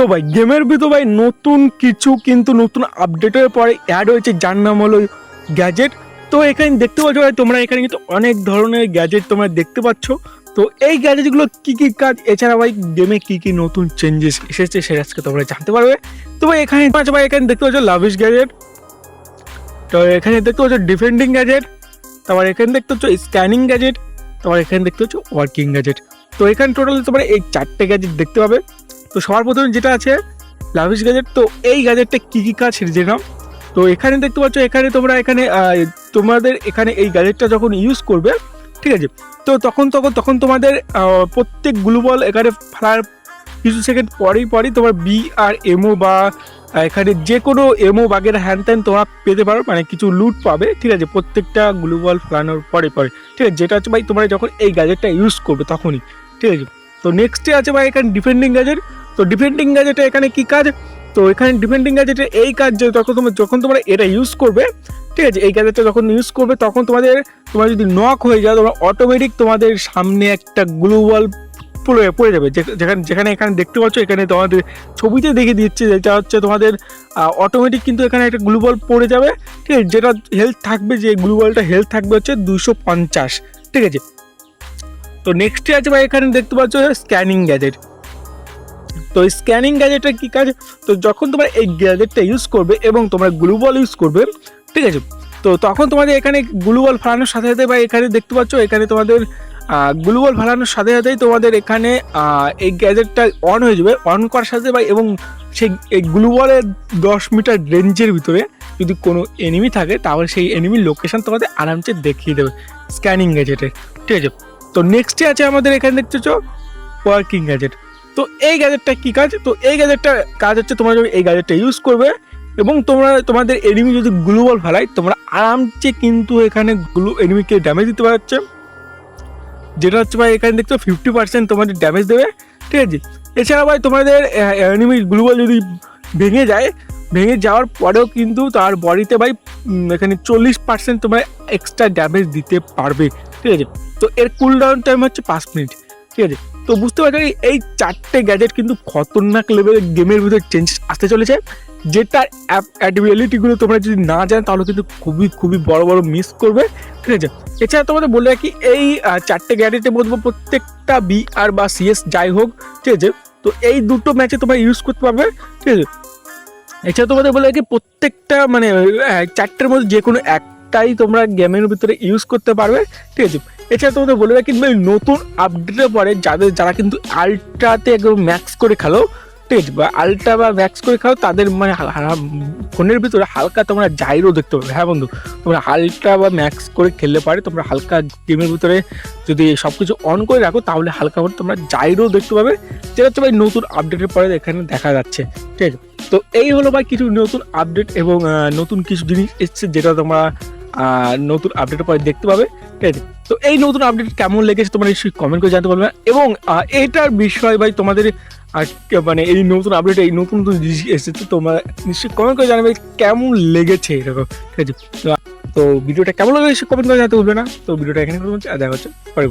তো ভাই গেমের ভিতর ভাই নতুন কিছু, কিন্তু নতুন আপডেটের পরে অ্যাড হয়েছে, যার নাম হলো গ্যাজেট তো এখানে দেখতে পাচ্ছ ভাই, তোমরা এখানে কিন্তু অনেক ধরনের গ্যাজেট তোমরা দেখতে পাচ্ছ। তো এই গ্যাজেটগুলো কি কি কাজ, এছাড়া ভাই গেমে কি কি নতুন চেঞ্জেস এসেছে সেটা আজকে তোমরা জানতে পারবে। তো ভাই, এখানে আচ্ছা ভাই, এখানে দেখতে পাচ্ছ লাভিশ গ্যাজেট তো এখানে দেখতে পাচ্ছ ডিফেন্ডিং গ্যাজেট তারপর এখানে দেখতে পাচ্ছ স্ক্যানিং গ্যাজেট তারপর এখানে দেখতে পাচ্ছ ওয়ার্কিং গ্যাজেট তো এখানে টোটাল তোমরা এই চারটে গ্যাজেট দেখতে পাবে। তো সবার প্রথমে যেটা আছে, লাভিশ গ্যাজেট তো এই গ্যাজেটটা কী কী কাজ জেনে তো এখানে দেখতে পাচ্ছ, এখানে তোমরা এখানে তোমাদের এখানে এই গ্যাজেটটা যখন ইউজ করবে, ঠিক আছে, তো তখন তখন তখন তোমাদের প্রত্যেক গ্লু বল এখানে ফেলার কিছু সেকেন্ড পরেই পরেই তোমার বি আর এমও বা এখানে যে কোনো এমও বাগের হ্যান ত্যান তোমরা পেতে পারো মানে কিছু লুট পাবে, ঠিক আছে, প্রত্যেকটা গ্লু বল ফেলানোর পরে পরে, ঠিক আছে, যেটা হচ্ছে ভাই, তোমরা যখন এই গ্যাজেটটা ইউজ করবে তখনই, ঠিক আছে। তো নেক্সটে আছে ভাই, এখানে ডিফেন্ডিং গ্যাজেট তো ডিফেন্ডিং গ্যাজেটে এখানে কি কাজ? তো এখানে ডিফেন্ডিং গ্যাজেটে এই কাজ যে তখন তোমরা, যখন তোমরা এটা ইউজ করবে, ঠিক আছে, এই গ্যাজেটটা যখন ইউজ করবে, তখন তোমাদের, তোমার যদি নক হয়ে যায় তোমরা অটোমেটিক তোমাদের সামনে একটা গ্লু বল পড়ে পড়ে যাবে। যেখানে যেখানে এখানে দেখতে পাচ্ছ, এখানে তোমাদের ছবিতে দেখে দিচ্ছে যেটা হচ্ছে তোমাদের অটোমেটিক কিন্তু এখানে একটা গ্লু বল পড়ে যাবে, ঠিক আছে, যেটা হেলথ থাকবে, যে গ্লু বলটা হেলথ থাকবে হচ্ছে দুশো পঞ্চাশ, ঠিক আছে। তো নেক্সটে আছে ভাই, এখানে দেখতে পাচ্ছ স্ক্যানিং গ্যাজেট তো স্ক্যানিং গ্যাজেটের কী কাজ? তো যখন তোমরা এই গ্যাজেটটা ইউজ করবে এবং তোমরা গ্লু বল ইউজ করবে, ঠিক আছে? তো তখন তোমাদের এখানে গ্লু বল ফেলানোর সাথে সাথে বা এখানে দেখতে পাচ্ছ, এখানে তোমাদের গ্লু বল ফেলানোর সাথে সাথেই তোমাদের এখানে এই গ্যাজেটটা অন হয়ে যাবে। অন করার সাথে বা এবং সেই, এই গ্লু বলের দশ মিটার রেঞ্জের ভিতরে যদি কোনো এনিমি থাকে, তাহলে সেই এনিমির লোকেশন তোমাদের আরামসে দেখিয়ে দেবে স্ক্যানিং গ্যাজেটে ঠিক আছে? তো নেক্সটে আছে আমাদের এখানে দেখতে পাচ্ছ ওয়ার্কিং গ্যাজেট তো এই গ্যাজেটটা কী কাজ? তো এই গ্যাজেটটা কাজ হচ্ছে তোমরা যখন এই গ্যাজেটটা ইউজ করবে এবং তোমরা, তোমাদের এনিমি যদি গ্লু বল ফেলায় তোমরা আরামসে কিন্তু এখানে গ্লু এনিমিকে ড্যামেজ দিতে পারছে। যেটা হচ্ছে ভাই, এখানে দেখতে ফিফটি পার্সেন্ট তোমাদের ড্যামেজ দেবে, ঠিক আছে? এছাড়া ভাই, তোমাদের এনিমি গ্লু বল যদি ভেঙে যায়, ভেঙে যাওয়ার পরেও কিন্তু তার বডিতে ভাই এখানে চল্লিশ পার্সেন্ট তোমরা এক্সট্রা ড্যামেজ দিতে পারবে, ঠিক আছে? তো এর কুল ডাউন টাইম হচ্ছে পাঁচ মিনিট ঠিক আছে? তো বুঝতে পারছ এই- চারটে গ্যাজেট কিন্তু খতরনাক লেভেলের গেমের ভিতরে চেঞ্জ আসতে চলেছে, যেটার অ্যাপ অ্যাডিবিলিটিগুলো তোমরা যদি না জানো, তাহলে কিন্তু খুবই খুবই বড় বড় মিস করবে। ঠিক আছে? এছাড়া তোমাদের বলে রাখি, এই চারটে গ্যাজেটের মধ্যে প্রত্যেকটা বি আর বা সিএস যাই হোক, ঠিক আছে? তো এই দুটো ম্যাচে তোমরা ইউজ করতে পারবে, ঠিক আছে? এছাড়া তোমাদের বলে রাখি, প্রত্যেকটা মানে চারটের মধ্যে যে কোনো একটাই তোমরা গেমের ভিতরে ইউজ করতে পারবে, ঠিক আছে? এছাড়া তোমাদের বলে রাখি ভাই নতুন আপডেটের পরে যাদের, যারা কিন্তু আলট্রাতে একদম ম্যাক্স করে খেলো, ঠিক আছে, বা আলট্রা বা ম্যাক্স করে খাও, তাদের মানে ফোনের ভিতরে হালকা তোমরা জাইরো দেখতে পাবে। হ্যাঁ বন্ধু, তোমরা আলট্রা বা ম্যাক্স করে খেললে পারে, তোমরা হালকা গেমের ভিতরে যদি সব কিছু অন করে রাখো, তাহলে হালকা করে তোমরা জাইরো দেখতে পাবে। যেটা হচ্ছে ভাই নতুন আপডেটের পরে এখানে দেখা যাচ্ছে, ঠিক আছে। তো এই হলো ভাই কিছু নতুন আপডেট এবং নতুন কিছু জিনিস এসছে যেটা তোমরা নতুন আপডেটের পরে দেখতে পাবে। তো এই নতুন আপডেট কেমন লেগেছে তোমার নিশ্চয়ই কমেন্ট করে জানতে পারবে। এবং এটার বিষয় ভাই তোমাদের মানে এই নতুন আপডেট এই নতুন নতুন জিনিস এসেছে তোমরা নিশ্চয়ই কমেন্ট করে জানাবে কেমন লেগেছে এরকম ঠিক আছে? তো- ভিডিওটা কেমন লেগেছে কমেন্ট করে জানতে ভুলবে না। তো ভিডিওটা এখানে দেখা হচ্ছে পরে